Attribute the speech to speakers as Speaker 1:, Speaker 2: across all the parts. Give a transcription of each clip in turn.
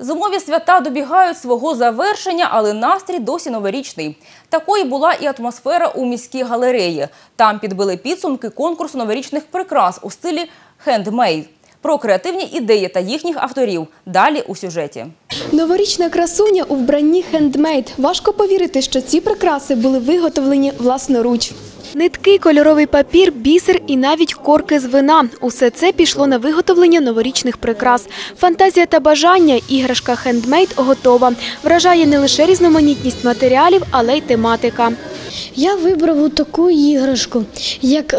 Speaker 1: Зимові свята добігають свого завершення, але настрій досі новорічний. Такою була і атмосфера у міській галереї. Там підбили підсумки конкурсу новорічних прикрас у стилі хендмейд. Про креативні ідеї та їхніх авторів далі у сюжеті.
Speaker 2: Новорічна красуня у вбранні хендмейд. Важко повірити, що ці прикраси були виготовлені власноруч. Нитки, кольоровий папір, бісер і навіть корки з вина – усе це пішло на виготовлення новорічних прикрас. Фантазія та бажання – іграшка хендмейд готова. Вражає не лише різноманітність матеріалів, але й тематика.
Speaker 3: Я вибрав таку іграшку, як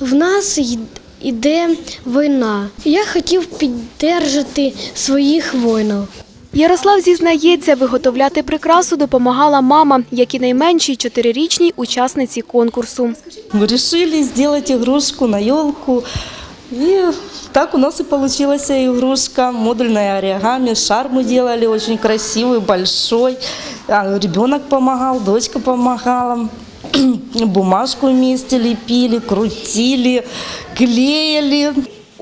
Speaker 3: в, нас й- іде війна. Я хотів підтримати своїх воїнів.
Speaker 2: Ярослав зізнається, виготовляти прикрасу допомагала мама, як і найменшій чотирирічній учасниці конкурсу.
Speaker 4: Мы решили сделать игрушку на елку. И так у нас и получилась игрушка. Модульная оригами. Шар мы делали очень красивый, большой. А, Ребенок помогал, дочка помогала. Бумажку вместе лепили, крутили, клеили.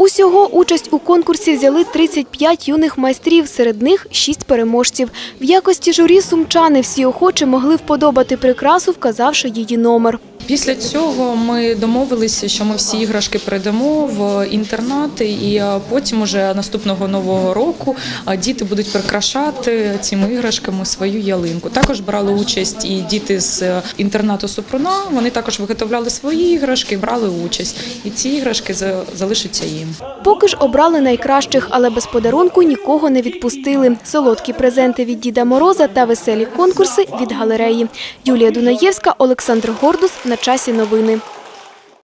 Speaker 2: Усього участь у конкурсі взяли 35 юних майстрів, серед них 6 переможців. В якості журі сумчани всі охочі могли вподобати прикрасу, вказавши її номер.
Speaker 5: Після цього ми домовилися, що ми всі іграшки передамо в інтернати, і потім, уже наступного нового року, діти будуть прикрашати цими іграшками свою ялинку. Також брали участь і діти з е, інтернату Супруна. Вони також виготовляли свої іграшки, брали участь. І ці іграшки за- залишаться їм.
Speaker 2: Поки ж обрали найкращих, але без подарунку нікого не відпустили. Солодкі презенти від Діда Мороза та веселі конкурси від галереї. Юлія Дунаєвська, Олександр Гордус. На часі новини.